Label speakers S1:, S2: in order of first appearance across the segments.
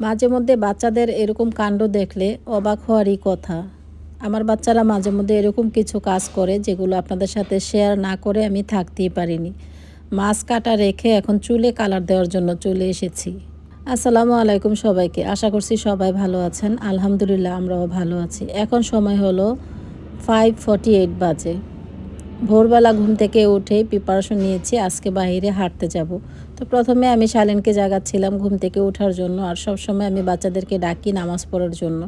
S1: মাঝে মধ্যে বাচ্চাদের এরকম কাণ্ড দেখলে অবাক হওয়ারই কথা। আমার বাচ্চারা মাঝে মধ্যে এরকম কিছু কাজ করে যেগুলো আপনাদের সাথে শেয়ার না করে আমি থাকতেই পারিনি। মাছ কাটা রেখে এখন চুলে কালার দেওয়ার জন্য চলে এসেছি। আসসালামু আলাইকুম সবাইকে। আশা করছি সবাই ভালো আছেন। আলহামদুলিল্লাহ আমরাও ভালো আছি। এখন সময় হলো ফাইভ ফর্টি এইট বাজে। ভোরবেলা ঘুম থেকে উঠে প্রিপারেশন নিয়েছি। আজকে বাইরে হাঁটতে যাব। প্রথমে আমি শালিনকে জাগাচ্ছিলাম ঘুম থেকে ওঠার জন্য আর সব সময় আমি বাচ্চাদেরকে ডাকি নামাজ পড়ার জন্য।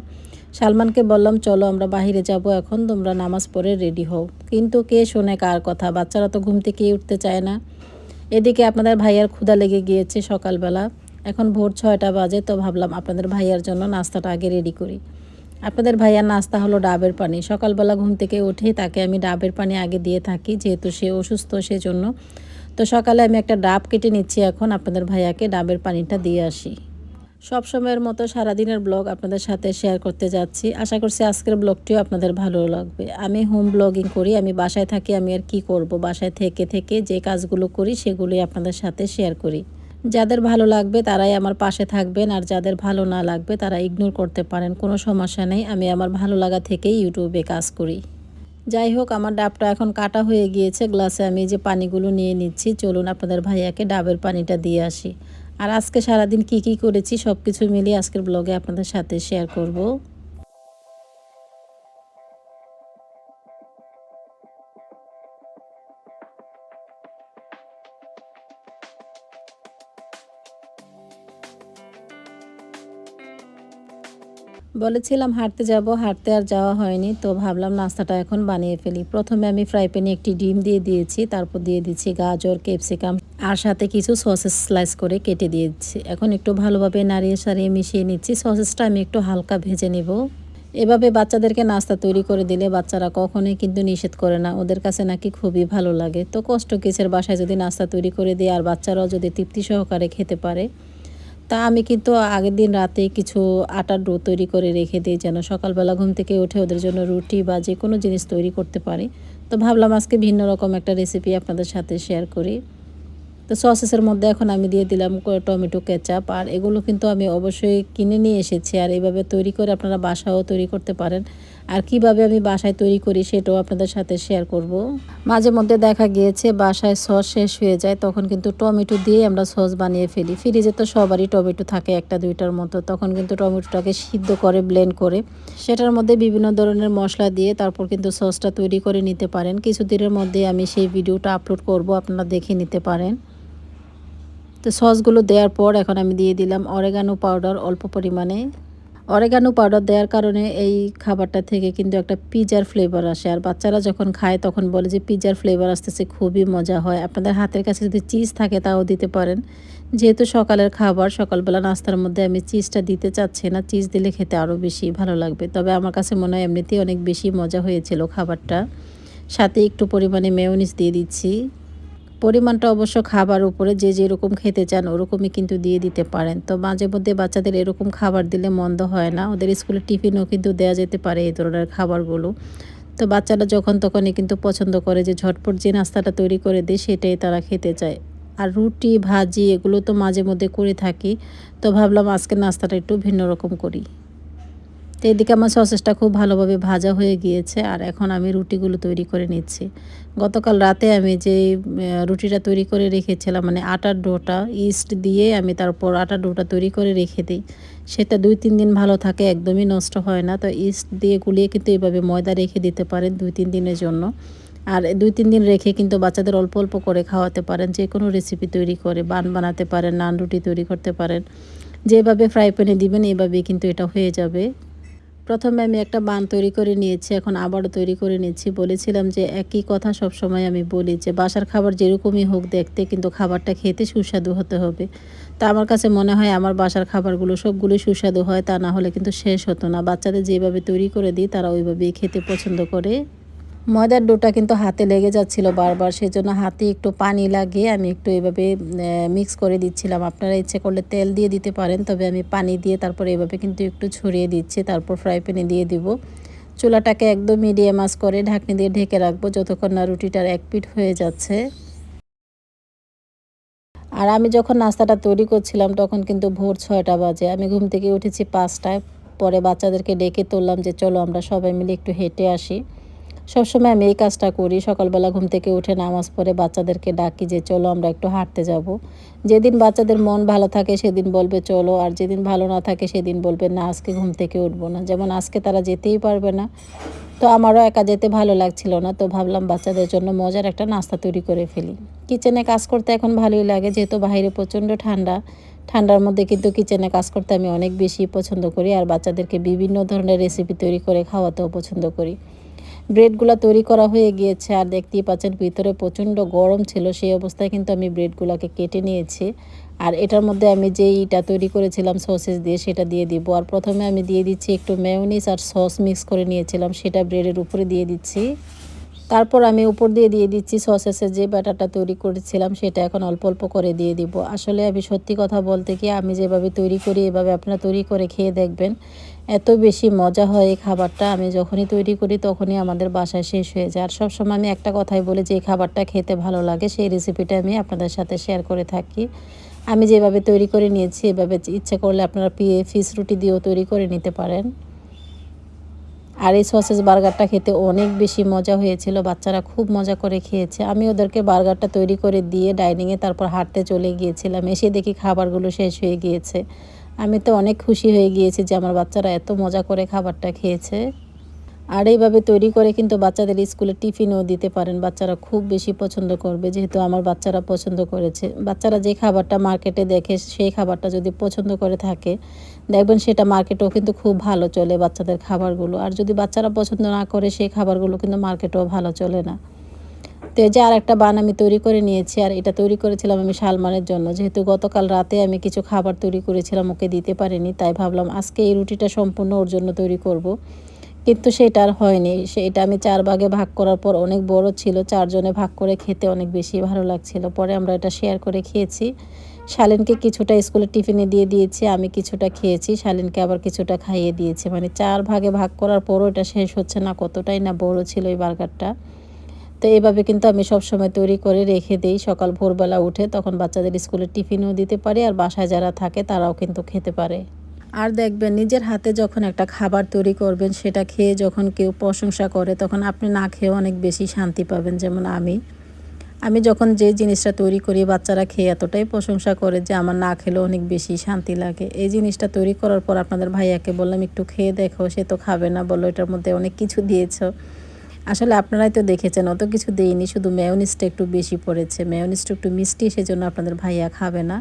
S1: সালমানকে বললাম, চলো আমরা বাইরে যাব এখন, তোমরা নামাজ পড়ে রেডি হও। কিন্তু কে শোনে কার কথা? বাচ্চারা তো ঘুম থেকেই উঠতে চায় না। এদিকে আপনাদের ভাইয়ার ক্ষুধা লেগে গিয়েছে সকালবেলা। এখন ভোর ছয়টা বাজে, তো ভাবলাম আপনাদের ভাইয়ার জন্য নাস্তাটা আগে রেডি করি। আপনাদের ভাইয়ার নাস্তা হলো ডাবের পানি। সকালবেলা ঘুম থেকে উঠেই তাকে আমি ডাবের পানি আগে দিয়ে থাকি, যেহেতু সে অসুস্থ, সেজন্য তো সকালে আমি একটা ডাব কেটে নিচ্ছি এখন আপনাদের ভাইয়াকে, ডাবের পানিটা দিয়ে আসি। সব সময়ের মতো সারাদিনের ব্লগ আপনাদের সাথে শেয়ার করতে যাচ্ছি। আশা করছি আজকের ব্লগটিও আপনাদের ভালো লাগবে। আমি হোম ব্লগিং করি, আমি বাসায় থাকি, আমি আর কি করব? বাসায় থেকে থেকে যে কাজগুলো করি, সেগুলোই আপনাদের সাথে শেয়ার করি। যাদের ভালো লাগবে তারাই আমার পাশে থাকবেন, আর যাদের ভালো না লাগবে তারা ইগনোর করতে পারেন, কোনো সমস্যা নেই। আমি আমার ভালো লাগা থেকেই ইউটিউবে কাজ করি। যাই হোক, আমার ডাবটা এখন কাটা হয়ে গিয়েছে। গ্লাসে আমি যে পানিগুলো নিয়ে নিচ্ছি। চলুন আপনাদের ভাইয়াকে ডাবের পানিটা দিয়ে আসি। আর আজকে সারাদিন কি কি করেছি সব কিছু মিলিয়ে আজকের ব্লগে আপনাদের সাথে শেয়ার করব। বলেছিলাম, হাঁটতে যাব, হাঁটতে আর যাওয়া হয়নি। তো ভাবলাম, নাস্তাটা এখন বানিয়ে ফেলি। প্রথমে আমি ফ্রাই প্যানে একটি ডিম দিয়ে দিয়েছি, তারপর দিয়ে দিচ্ছি গাজর, ক্যাপসিকাম আর সাথে কিছু সসেস স্লাইস করে কেটে দিয়েছি। এখন একটু ভালোভাবে নাড়িয়ে সারিয়ে মিশিয়ে নিচ্ছি। সসেসটা আমি একটু হালকা ভেজে নেব। এভাবে বাচ্চাদেরকে নাস্তা তৈরি করে দিলে বাচ্চারা কখনোই কিন্তু নিষেধ করে না। ওদের কাছে নাকি খুবই ভালো লাগে। তো কষ্ট কিসের? বাসায় যদি নাস্তা তৈরি করে দিই আর বাচ্চারাও যদি তৃপ্তি সহকারে খেতে পারে। তা আমি কিন্তু আগের দিন রাতে কিছু আটার ডো তৈরি করে রেখে দিই যেন সকালবেলা ঘুম থেকে উঠে ওদের জন্য রুটি বা যে কোনো জিনিস তৈরি করতে পারি। তো ভাবলাম আজকে ভিন্ন রকম একটা রেসিপি আপনাদের সাথে শেয়ার করি। তো সসেসের মধ্যে এখন আমি দিয়ে দিলাম টমেটো কেচাপ আর এগুলো কিন্তু আমি অবশ্যই কিনে নিয়ে এসেছি আর এইভাবে তৈরি করে আপনারা বাসাও তৈরি করতে পারেন। আর কীভাবে আমি বাসায় তৈরি করি সেটাও আপনাদের সাথে শেয়ার করব। মাঝে মধ্যে দেখা গিয়েছে বাসায় সস শেষ হয়ে যায়, তখন কিন্তু টমেটো দিয়ে আমরা সস বানিয়ে ফেলি। ফ্রিজে তো সবারই টমেটো থাকে একটা দুইটার মতো, তখন কিন্তু টমেটোটাকে সিদ্ধ করে ব্লেন্ড করে, সেটার মধ্যে বিভিন্ন ধরনের মশলা দিয়ে তারপর কিন্তু সসটা তৈরি করে নিতে পারেন। কিছুদিনের মধ্যে আমি সেই ভিডিওটা আপলোড করব, আপনারা দেখে নিতে পারেন। তো সসগুলো দেওয়ার পর এখন আমি দিয়ে দিলাম অরেগানো পাউডার অল্প পরিমাণে। অরেগানো পাউডার দেওয়ার কারণে এই খাবারটা থেকে কিন্তু একটা পিজার ফ্লেভার আসে। আর বাচ্চারা যখন খায়, তখন বলে যে পিজার ফ্লেভার আসতেছে, খুবই মজা হয়। আপনাদের হাতের কাছে যদি চিজ থাকে, তাও দিতে পারেন। যেহেতু সকালের খাবার, সকালবেলা নাস্তার মধ্যে আমি চিজটা দিতে চাচ্ছি না। চিজ দিলে খেতে আরও বেশি ভালো লাগবে। তবে আমার কাছে মনে হয় এমনিতেই অনেক বেশি মজা হয়েছিল খাবারটা। সাথে একটু পরিমাণে মেয়নিস দিয়ে দিচ্ছি। পরিমাণটা অবশ্য খাবার উপরে যে যেরকম খেতে চান ওরকমই কিন্তু দিয়ে দিতে পারেন। তো মাঝে মধ্যে বাচ্চাদের এরকম খাবার দিলে মন্দ হয় না। ওদের স্কুলে টিফিনও কিন্তু দেওয়া যেতে পারে এই ধরনের খাবারগুলো। তো বাচ্চারা যখন তখনই কিন্তু পছন্দ করে যে ঝটপট যে নাস্তাটা তৈরি করে দেয় সেটাই তারা খেতে চায়। আর রুটি, ভাজি এগুলো তো মাঝে মধ্যে করে থাকি। তো ভাবলাম আজকের নাস্তাটা একটু ভিন্ন রকম করি। তো এদিকে আমার সসেসটা খুব ভালোভাবে ভাজা হয়ে গিয়েছে, আর এখন আমি রুটিগুলো তৈরি করে নিচ্ছি। গতকাল রাতে আমি যে রুটিটা তৈরি করে রেখেছিলাম মানে আটার ডোটা ইস্ট দিয়ে আমি তারপর আটার ডোটা তৈরি করে রেখে দিই। সেটা দুই তিন দিন ভালো থাকে, একদমই নষ্ট হয় না। তো ইস্ট দিয়ে গুলিয়ে কিন্তু এইভাবে ময়দা রেখে দিতে পারেন দুই তিন দিনের জন্য। আর দুই তিন দিন রেখে কিন্তু বাচ্চাদের অল্প অল্প করে খাওয়াতে পারেন, যে কোনো রেসিপি তৈরি করে, বান বানাতে পারেন, নান রুটি তৈরি করতে পারেন। যেভাবে ফ্রাই প্যানে দিবেন, এভাবেই কিন্তু এটা হয়ে যাবে। প্রথমে আমি একটা বান তৈরি করে নিয়েছি, এখন আবারও তৈরি করে নিয়েছি। বলেছিলাম যে একই কথা সব সময় আমি বলি যে বাসার খাবার যেরকমই হোক দেখতে, কিন্তু খাবারটা খেতে সুস্বাদু হতে হবে। তা আমার কাছে মনে হয় আমার বাসার খাবারগুলো সবগুলোই সুস্বাদু হয়, তা না হলে কিন্তু শেষ হতো না। বাচ্চাদের যেভাবে তৈরি করে দিই, তারা ওইভাবেই খেতে পছন্দ করে। ময়দার ডোটা কিন্তু হাতে লেগে যাচ্ছিল বারবার সেই জন্য হাতে একটু পানি লাগিয়ে আমি একটু এভাবে মিক্স করে দিচ্ছিলাম। আপনারা ইচ্ছে করলে তেল দিয়ে দিতে পারেন, তবে আমি পানি দিয়ে তারপর এভাবে কিন্তু একটু ছড়িয়ে দিচ্ছি, তারপর ফ্রাই প্যানে দিয়ে দিব। চুলাটাকে একদম মিডিয়াম আস করে ঢাকনি দিয়ে ঢেকে রাখব, যতক্ষণ না রুটিটার এক পিঠ হয়ে যাচ্ছে। আর আমি যখন নাস্তাটা তৈরি করছিলাম, তখন কিন্তু ভোর ছয়টা বাজে। আমি ঘুম থেকে উঠেছি পাঁচটায়, পরে বাচ্চাদেরকে ডেকে তুললাম যে, চলো আমরা সবাই মিলে একটু হেঁটে আসি। সবসময় আমি এই কাজটা করি। সকালবেলা ঘুম থেকে উঠে নামাজ পড়ে বাচ্চাদেরকে ডাকি যে, চলো আমরা একটু হাঁটতে যাব। যেদিন বাচ্চাদের মন ভালো থাকে সেদিন বলবে, চলো। আর যেদিন ভালো না থাকে সেদিন বলবে, না, আজকে ঘুম থেকে উঠবো না। যেমন আজকে তারা যেতেই পারবে না। তো আমারও একা যেতে ভালো লাগছিল না। তো ভাবলাম বাচ্চাদের জন্য মজার একটা নাস্তা তৈরি করে ফেলি। কিচেনে কাজ করতে এখন ভালোই লাগে, যেহেতু বাইরে প্রচণ্ড ঠান্ডা। ঠান্ডার মধ্যে কিন্তু কিচেনে কাজ করতে আমি অনেক বেশি পছন্দ করি। আর বাচ্চাদেরকে বিভিন্ন ধরনের রেসিপি তৈরি করে খাওয়াতেও পছন্দ করি। ব্রেডগুলো তৈরি করা হয়ে গিয়েছে আর দেখতেই পাচ্ছেন ভিতরে প্রচণ্ড গরম ছিল, সেই অবস্থায় কিন্তু আমি ব্রেডগুলোকে কেটে নিয়েছি। আর এটার মধ্যে আমি যে ইটা তৈরি করেছিলাম সসেস দিয়ে সেটা দিয়ে দিব। আর প্রথমে আমি দিয়ে দিচ্ছি একটু মেয়নিস আর সস মিক্স করে নিয়েছিলাম, সেটা ব্রেডের উপরে দিয়ে দিচ্ছি। তারপর আমি উপর দিয়ে দিয়ে দিচ্ছি সসেসের যে ব্যাটারটা তৈরি করেছিলাম, সেটা এখন অল্প অল্প করে দিয়ে দিব। আসলে আমি সত্যি কথা বলতে কি, আমি যেভাবে তৈরি করি, এভাবে আপনারা তৈরি করে খেয়ে দেখবেন। এত বেশি মজা হয় এই খাবারটা। আমি যখনই তৈরি করি তখনই আমাদের বাসায় শেষ হয়ে যায়। আর সবসময় আমি একটা কথাই বলি যে, এই খাবারটা খেতে ভালো লাগে, সেই রেসিপিটা আমি আপনাদের সাথে শেয়ার করে থাকি। আমি যেভাবে তৈরি করে নিয়েছি, এভাবে ইচ্ছে করলে আপনারা পিয়ে ফিস রুটি দিয়েও তৈরি করে নিতে পারেন। আর এই সসেস বার্গারটা খেতে অনেক বেশি মজা হয়েছিল। বাচ্চারা খুব মজা করে খেয়েছে। আমি ওদেরকে বার্গারটা তৈরি করে দিয়ে ডাইনিংয়ে তারপর হাঁটতে চলে গিয়েছিলাম। এসে দেখি খাবারগুলো শেষ হয়ে গিয়েছে। আমি তো অনেক খুশি হয়ে গিয়েছি যে আমার বাচ্চারা এত মজা করে খাবারটা খেয়েছে। আর এইভাবে তৈরি করে কিন্তু বাচ্চাদের স্কুলে টিফিনও দিতে পারেন। বাচ্চারা খুব বেশি পছন্দ করবে, যেহেতু আমার বাচ্চারা পছন্দ করেছে। বাচ্চারা যে খাবারটা মার্কেটে দেখে, সেই খাবারটা যদি পছন্দ করে থাকে, দেখবেন সেটা মার্কেটেও কিন্তু খুব ভালো চলে বাচ্চাদের খাবারগুলো। আর যদি বাচ্চারা পছন্দ না করে, সেই খাবারগুলো কিন্তু মার্কেটেও ভালো চলে না। তো এই যে আর একটা বান আমি তৈরি করে নিয়েছি আর এটা তৈরি করেছিলাম আমি শালমানের জন্য। যেহেতু গতকাল রাতে আমি কিছু খাবার তৈরি করেছিলাম, ওকে দিতে পারিনি, তাই ভাবলাম আজকে এই রুটিটা সম্পূর্ণ ওর জন্য তৈরি করব। কিন্তু সেটা আর হয়নি। সেটা আমি চার ভাগে ভাগ করার পর অনেক বড় ছিল, চারজনে ভাগ করে খেতে অনেক বেশি ভালো লাগছিল। পরে আমরা এটা শেয়ার করে খেয়েছি। শালিনকে কিছুটা স্কুলে টিফিনে দিয়ে দিয়েছি, আমি কিছুটা খেয়েছি, শালিনকে আবার কিছুটা খাইয়ে দিয়েছি। মানে চার ভাগে ভাগ করার পরও এটা শেষ হচ্ছে না, কতটাই না বড় ছিল এই বার্গারটা। তো এইভাবে কিন্তু আমি সব সময় তৈরি করে রেখে দিই। সকাল ভোরবেলা উঠে তখন বাচ্চাদের স্কুলে টিফিনও দিতে পারি আর বাসায় যারা থাকে তারাও কিন্তু খেতে পারে। আর দেখবেন নিজের হাতে যখন একটা খাবার তৈরি করবেন সেটা খেয়ে যখন কেউ প্রশংসা করে তখন আপনি না খেয়েও অনেক বেশি শান্তি পাবেন যেমন আমি। আমি যখন যে জিনিসটা তৈরি করি বাচ্চারা খেয়ে এতটাই প্রশংসা করে যে আমার না খেলেও অনেক বেশি শান্তি লাগে। এই জিনিসটা তৈরি করার পর আপনাদের ভাইয়াকে বললাম, একটু খেয়ে দেখো, সে তো খাবে না। বলল, এটার মধ্যে অনেক কিছু দিয়েছ। আসলে আপনারাই তো দেখেছেন, অত কিছু দেয়নি শুধু মেয়নিসটা একটু বেশি পড়েছে। মেয়নিসটা একটু মিষ্টি সেজন্য আপনাদের ভাইয়া খাবে না।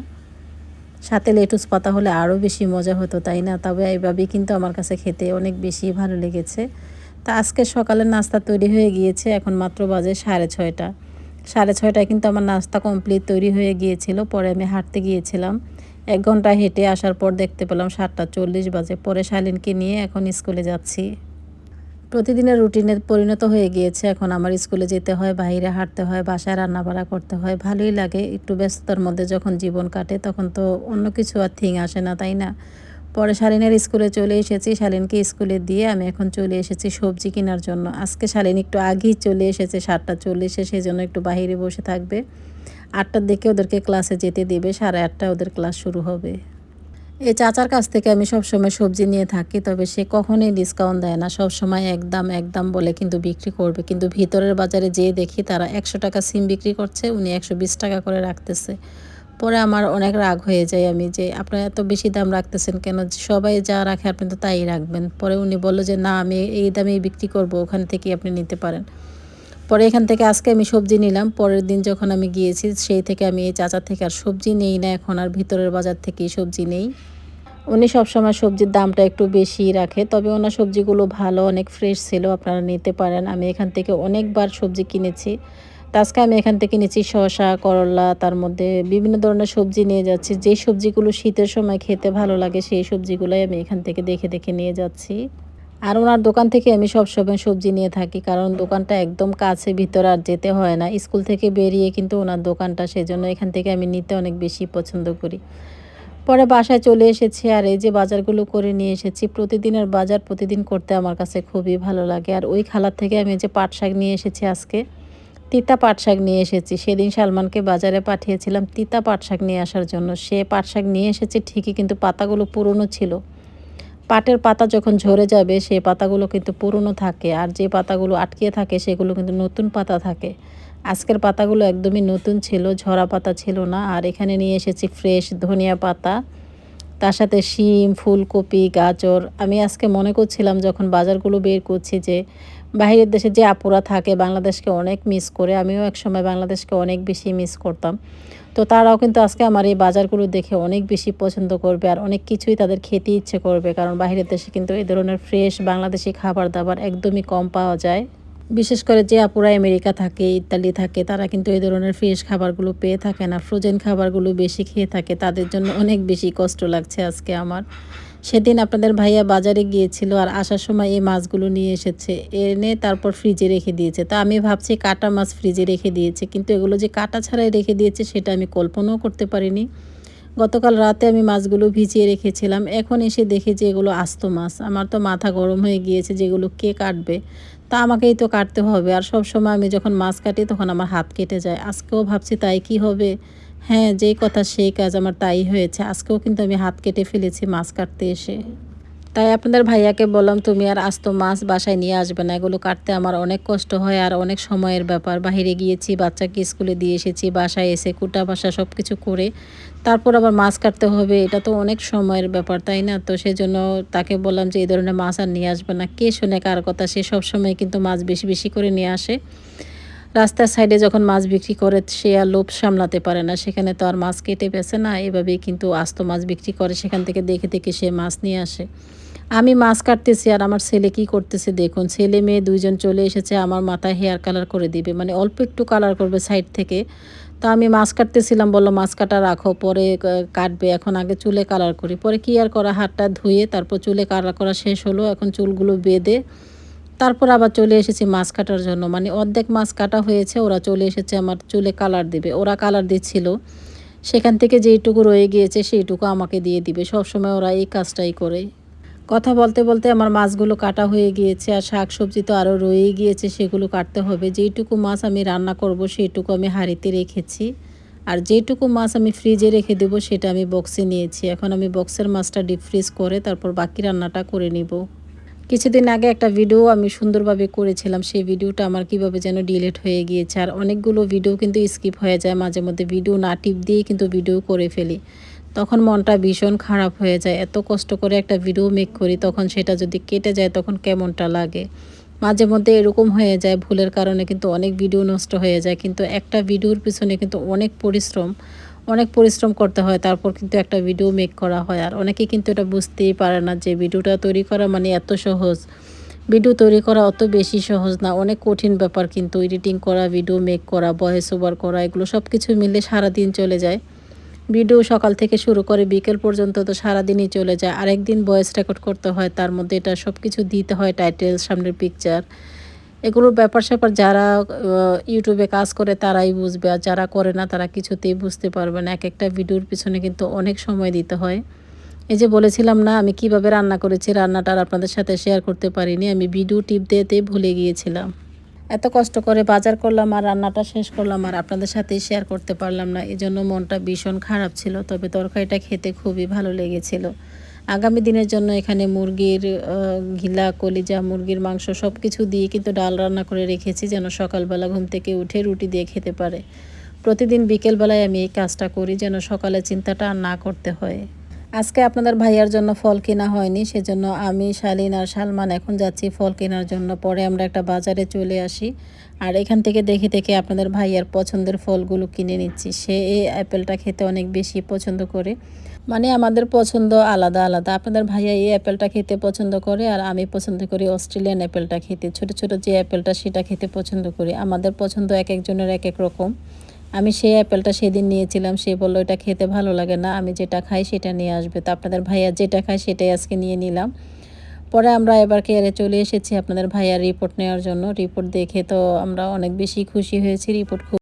S1: সাথে লেটুস পাতা হলে আরও বেশি মজা হতো, তাই না? তবে এইভাবেই কিন্তু আমার কাছে খেতে অনেক বেশি ভালো লেগেছে। তা আজকে সকালের নাস্তা তৈরি হয়ে গিয়েছে, এখন মাত্র বাজে সাড়ে ছয়টা। সাড়ে ছয়টায় কিন্তু আমার নাস্তা কমপ্লিট তৈরি হয়ে গিয়েছিল, পরে আমি হাঁটতে গিয়েছিলাম। এক ঘণ্টা হেঁটে আসার পর দেখতে পেলাম সাতটা চল্লিশ বাজে, পরে শালিনকে নিয়ে এখন স্কুলে যাচ্ছি। প্রতিদিনের রুটিনে পরিণত হয়ে গিয়েছে। এখন আমার স্কুলে যেতে হয়, বাইরে হাঁটতে হয়, বাসায় রান্না বাড়া করতে হয়, ভালোই লাগে। একটু ব্যস্ততার মধ্যে যখন জীবন কাটে তখন তো অন্য কিছু আর থিং আসে না, তাই না? পরে শালিনের স্কুলে চলে এসেছি। শালিনকে স্কুলে দিয়ে আমি এখন চলে এসেছি সবজি কেনার জন্য। আজকে শালিন একটু আগেই চলে এসেছে, সাতটা চল্লিশে সেই জন্য একটু বাহিরে বসে থাকবে। আটটার দিকে ওদেরকে ক্লাসে যেতে দেবে, সাড়ে আটটা ওদের ক্লাস শুরু হবে। এই চাচার কাছ থেকে আমি সব সময় সবজি নিয়ে থাকি, তবে সে কখনোই ডিসকাউন্ট দেয় না। সব সময় একদম একদম বলে কিন্তু বিক্রি করবে। কিন্তু ভিতরের বাজারে যেয়ে দেখি তারা একশো টাকা সিম বিক্রি করছে, উনি একশো বিশ টাকা করে রাখতেছে। পরে আমার অনেক রাগ হয়ে যায় আমি যে, আপনারা এত বেশি দাম রাখতেছেন কেন? সবাই যা রাখে আপনি তো তাই রাখবেন। পরে উনি বলল যে, না, আমি এই দামেই বিক্রি করব, ওখান থেকে আপনি নিতে পারেন। পরে এখান থেকে আজকে আমি সবজি নিলাম। পরের দিন যখন আমি গিয়েছি, সেই থেকে আমি এই চাচার থেকে আর সবজি নেই না, এখন আর ভিতরের বাজার থেকেই সবজি নেই। উনি সবসময় সবজির দামটা একটু বেশি রাখে, তবে ওনার সবজিগুলো ভালো, অনেক ফ্রেশ ছিল, আপনারা নিতে পারেন। আমি এখান থেকে অনেকবার সবজি কিনেছি। আজকে আমি এখান থেকে নিয়েছি শসা, করলা, তার মধ্যে বিভিন্ন ধরনের সবজি নিয়ে যাচ্ছি। যে সবজিগুলো শীতের সময় খেতে ভালো লাগে, সেই সবজিগুলোই আমি এখান থেকে দেখে দেখে নিয়ে যাচ্ছি। আর ওনার দোকান থেকে আমি সব সময় সবজি নিয়ে থাকি, কারণ দোকানটা একদম কাছে, ভিতরে আর যেতে হয় না। স্কুল থেকে বেরিয়ে কিন্তু ওনার দোকানটা, সেজন্য এখান থেকে আমি নিতে অনেক বেশি পছন্দ করি। পরে বাসায় চলে এসেছি আর এই যে বাজারগুলো করে নিয়ে এসেছি, প্রতিদিনের বাজার প্রতিদিন করতে আমার কাছে খুবই ভালো লাগে। আর ওই খালার থেকে আমি যে পাট শাক নিয়ে এসেছি আজকে, তিতা পাট শাক নিয়ে এসেছি। সেদিন সালমানকে বাজারে পাঠিয়েছিলাম তিতা পাট শাক নিয়ে আসার জন্য। সে পাট শাক নিয়ে এসেছে ঠিকই, কিন্তু পাতাগুলো পুরনো ছিল। পাটের পাতা যখন ঝরে যাবে সেই পাতাগুলো কিন্তু পুরনো থাকে। আর যে পাতাগুলো আটকে থাকে, সেগুলো কিন্তু নতুন পাতা থাকে। আজকের পাতাগুলো একদমই নতুন ছিল, ঝরা পাতা ছিল না। আর এখানে নিয়ে এসেছি ফ্রেশ ধনিয়া পাতা, তার সাথে শিম, ফুলকপি, গাজর। আমি আজকে মনে করছিলাম, যখন বাজারগুলো বের করছি যে বাইরের দেশে যে আপুরা থাকে, বাংলাদেশকে অনেক মিস করে, আমিও এক সময় বাংলাদেশকে অনেক বেশি মিস করতাম। তো তারাও কিন্তু আজকে আমার এই বাজারগুলো দেখে অনেক বেশি পছন্দ করবে আর অনেক কিছুই তাদের খেতে ইচ্ছে করবে। কারণ বাহিরের দেশে কিন্তু এই ধরনের ফ্রেশ বাংলাদেশি খাবার দাবার একদমই কম পাওয়া যায়। বিশেষ করে যে আপুরা আমেরিকা থাকে, ইতালি থাকে, তারা কিন্তু এই ধরনের ফ্রেশ খাবারগুলো পেয়ে থাকে না। ফ্রোজেন খাবারগুলো বেশি খেয়ে থাকে। তাদের জন্য অনেক বেশি কষ্ট লাগছে আজকে আমার। সেদিন আপনাদের ভাইয়া বাজারে গিয়েছিল আর আসার সময় এই মাছগুলো নিয়ে এসেছে। এনে তারপর ফ্রিজে রেখে দিয়েছে। তা আমি ভাবছি কাটা মাছ ফ্রিজে রেখে দিয়েছে। কিন্তু এগুলো যে কাটা ছাড়াই রেখে দিয়েছে, সেটা আমি কল্পনাও করতে পারিনি। গতকাল রাতে আমি মাছগুলো ভিজিয়ে রেখেছিলাম। এখন এসে দেখি যে এগুলো আস্ত মাছ। আমার তো মাথা গরম হয়ে গিয়েছে যেগুলো কে কাটবে। তা আমাকেই তো কাটতে হবে। আর সব সময় আমি যখন মাছ কাটি, তখন আমার হাত কেটে যায়। আজকেও ভাবছি তাই কি হবে? হ্যাঁ যেই কথা সেই কাজ আমার তাই হয়েছে। আজকেও কিন্তু আমি হাত কেটে ফেলেছি মাছ কাটতে এসে। তাই আপনাদের ভাইয়াকে বললাম, তুমি আর আস্ত মাছ বাসায় নিয়ে আসবে না। এগুলো কাটতে আমার অনেক কষ্ট হয় আর অনেক সময়ের ব্যাপার। বাহিরে গিয়েছি, বাচ্চাকে স্কুলে দিয়ে এসেছি, বাসায় এসে কুটা বাসা সব কিছু করে তারপর আবার মাছ কাটতে হবে। এটা তো অনেক সময়ের ব্যাপার, তাই না? তো সেই জন্য তাকে বললাম যে, এই ধরনের মাছ আর নিয়ে আসবে না। কে শোনে কার কথা? সে সবসময় কিন্তু মাছ বেশি বেশি করে নিয়ে আসে। রাস্তার সাইডে যখন মাছ বিক্রি করে, সে আর লোভ সামলাতে পারে না। সেখানে তো আর মাছ কেটে বেছে না, এভাবেই কিন্তু আস্ত মাছ বিক্রি করে। সেখান থেকে দেখে দেখে সে মাছ নিয়ে আসে। আমি মাছ কাটতেছি আর আমার ছেলে কি করতেছে দেখুন। ছেলে মেয়ে দুইজন চলে এসেছে, আমার মাথায় হেয়ার কালার করে দিবে। মানে অল্প একটু কালার করবে সাইড থেকে। তো আমি মাছ কাটতেছিলাম, বলল, মাছ কাটা রাখো, পরে কাটবে। এখন আগে চুলে কালার করি। পরে কি আর করা, হাতটা ধুয়ে তারপর চুলে কালার করা শেষ হলো। এখন চুলগুলো বেঁধে তারপর আবার চলে এসেছি মাছ কাটার জন্য। মানে অর্ধেক মাছ কাটা হয়েছে, ওরা চলে এসেছে আমার চুলে কালার দিবে। ওরা কালার দিচ্ছিল। সেখান থেকে যেইটুকু রয়ে গিয়েছে সেইটুকু আমাকে দিয়ে দিবে। সবসময় ওরা এই কাজটাই করে। কথা বলতে বলতে আমার মাছগুলো কাটা হয়ে গিয়েছে আর শাক সবজি তো আরও রয়েই গিয়েছে, সেগুলো কাটতে হবে। যেইটুকু মাছ আমি রান্না করব সেইটুকু আমি হাঁড়িতে রেখেছি। আর যেটুকু মাছ আমি ফ্রিজে রেখে দেব সেটা আমি বক্সে নিয়েছি। এখন আমি বক্সের মাছটা ডিপ ফ্রিজ করে তারপর বাকি রান্নাটা করে নিব। কিছুদিন আগে একটা ভিডিও আমি সুন্দরভাবে করেছিলাম, সেই ভিডিওটা আমার কীভাবে যেন ডিলিট হয়ে গিয়েছে। আর অনেকগুলো ভিডিও কিন্তু স্কিপ হয়ে যায়, মাঝে মধ্যে ভিডিও না টিপ দিয়ে কিন্তু ভিডিও করে ফেলি। তখন মনটা ভীষণ খারাপ হয়ে যায়। এত কষ্ট করে একটা ভিডিও মেক করি, তখন সেটা যদি কেটে যায়, তখন কেমনটা লাগে? মাঝে মধ্যে এরকম হয়ে যায়, ভুলের কারণে কিন্তু অনেক ভিডিও নষ্ট হয়ে যায়। কিন্তু একটা ভিডিওর পিছনে কিন্তু অনেক পরিশ্রম অনেক পরিশ্রম করতে হয়, তারপর কিন্তু একটা ভিডিও মেক করা হয়। আর অনেকে কিন্তু এটা বুঝতেই পারে না যে ভিডিওটা তৈরি করা মানে এত সহজ। ভিডিও তৈরি করা অত বেশি সহজ না, অনেক কঠিন ব্যাপার কিন্তু এডিটিং করা ভিডিও মেক করা ভয়েস ওভার করা, এগুলো সব কিছু মিলে সারাদিন চলে যায়। ভিডিও সকাল থেকে শুরু করে বিকেল পর্যন্ত তো সারাদিনই চলে যায়। আরেকদিন ভয়েস রেকর্ড করতে হয়, তার মধ্যে এটা সব কিছু দিতে হয় টাইটেল সামনের পিকচার এগুলোর ব্যাপার স্যাপার যারা ইউটিউবে কাজ করে তারাই বুঝবে আর যারা করে না তারা কিছুতেই বুঝতে পারবে না। এক একটা ভিডিওর পিছনে কিন্তু অনেক সময় দিতে হয়। এই যে বলেছিলাম না, আমি কীভাবে রান্না করেছি রান্নাটা আর আপনাদের সাথে শেয়ার করতে পারিনি, আমি ভিডিও টিপ দিতে ভুলে গিয়েছিলাম। এত কষ্ট করে বাজার করলাম আর রান্নাটা শেষ করলাম আর আপনাদের সাথেই শেয়ার করতে পারলাম না এই জন্য মনটা ভীষণ খারাপ ছিল, তবে তরকারিটা খেতে খুবই ভালো লেগেছিল। আগামী দিনের জন্য এখানে মুরগির ঘিলা, কলিজা, মুরগির, মাংস সব কিছু দিয়ে কিন্তু ডাল রান্না করে রেখেছি যেন সকালবেলা ঘুম থেকে উঠে রুটি দিয়ে খেতে পারে। প্রতিদিন বিকেলবেলায় আমি এই কাজটা করি যেন সকালে চিন্তাটা আর না করতে হয়। আজকে আপনাদের ভাইয়ার জন্য ফল কেনা হয়নি, সেজন্য আমি শালিন আর সালমান এখন যাচ্ছি ফল কেনার জন্য। পরে আমরা একটা বাজারে চলে আসি আর এখান থেকে দেখে দেখে আপনাদের ভাইয়ার পছন্দের ফলগুলো কিনে নিচ্ছি। সে এই অ্যাপেলটা খেতে অনেক বেশি পছন্দ করে। মানে আমাদের পছন্দ আলাদা আলাদা। আপনাদের ভাইয়া এই অ্যাপেলটা খেতে পছন্দ করে আর আমি পছন্দ করি অস্ট্রেলিয়ান অ্যাপেলটা খেতে। ছোট ছোট যে অ্যাপেলটা সেটা খেতে পছন্দ করি। আমাদের পছন্দ এক একজনের এক এক রকম। আমি সেই অ্যাপেলটা সেদিন নিয়েছিলাম, সে বলল, এটা খেতে ভালো লাগে না, আমি যেটা খাই সেটা নিয়ে আসবে। তো আপনাদের ভাইয়া যেটা খায় সেটাই আজকে নিয়ে নিলাম। পরে আমরা এবার কেয়ারে চলে এসেছি আপনাদের ভাইয়ার রিপোর্ট নেওয়ার জন্য। রিপোর্ট দেখে তো আমরা অনেক বেশি খুশি হয়েছি রিপোর্ট খুব